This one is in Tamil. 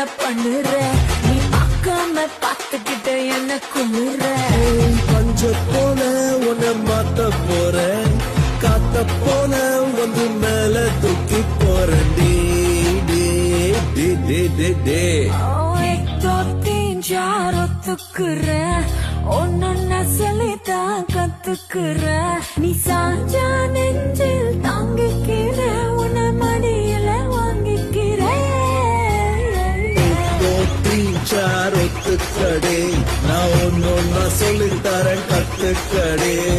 என்ன பண்ணுற? நீ பார்க்காம பார்த்துக்கிட்ட என்ன குமுற பஞ்ச போல உன்னை மாத்த போறேன். காத்த போல வந்து மேல தூக்கி போறேன். டே டே டே டே டே டே. ஒன்னொன்ன சொல்லித்தான் கத்துக்குற. நீ கத்துக்கடே. நான் ஒன்னு ஒன்னா சொல்லித்தரேன் கத்துக்கடே.